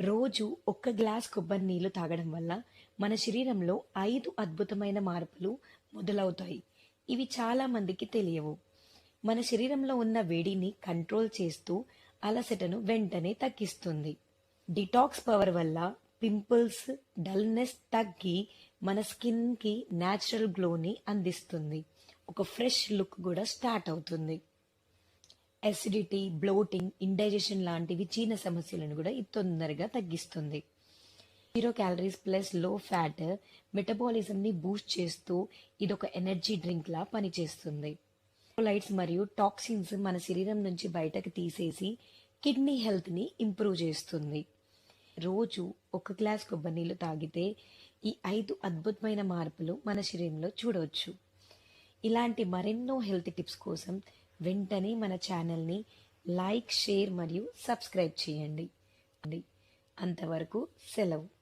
రోజు ఒక్క గ్లాస్ కొబ్బరి నీళ్ళు తాగడం వల్ల మన శరీరంలో ఐదు అద్భుతమైన మార్పులు మొదలవుతాయి. ఇవి చాలా మందికి తెలియవు. మన శరీరంలో ఉన్న వేడిని కంట్రోల్ చేస్తూ అలసటను వెంటనే తగ్గిస్తుంది. డిటాక్స్ పవర్ వల్ల పింపుల్స్ డల్నెస్ తగ్గి మన స్కిన్కి న్యాచురల్ గ్లోని అందిస్తుంది. ఒక ఫ్రెష్ లుక్ కూడా స్టార్ట్ అవుతుంది. ఎసిడిటీ బ్లోటింగ్ ఇండైజెషన్ లాంటివి చీన సమస్యలను కూడా ఇది తొందరగా తగ్గిస్తుంది. Zero calories plus low fat metabolism ని బూస్ట్ చేస్తూ ఇది ఒక ఎనర్జీ డ్రింక్ లా పనిచేస్తుంది. లైట్స్ మరియు టాక్సిన్స్ మన శరీరం నుంచి బయటకు తీసేసి కిడ్నీ హెల్త్ని ఇంప్రూవ్ చేస్తుంది. రోజు ఒక గ్లాస్ కొబ్బరి నీళ్ళు తాగితే ఈ ఐదు అద్భుతమైన మార్పులు మన శరీరంలో చూడవచ్చు. ఇలాంటి మరెన్నో హెల్త్ టిప్స్ కోసం వెంటనే మన ఛానల్ని లైక్ షేర్ మరియు సబ్స్క్రైబ్ చేయండి. అంతవరకు సెలవు.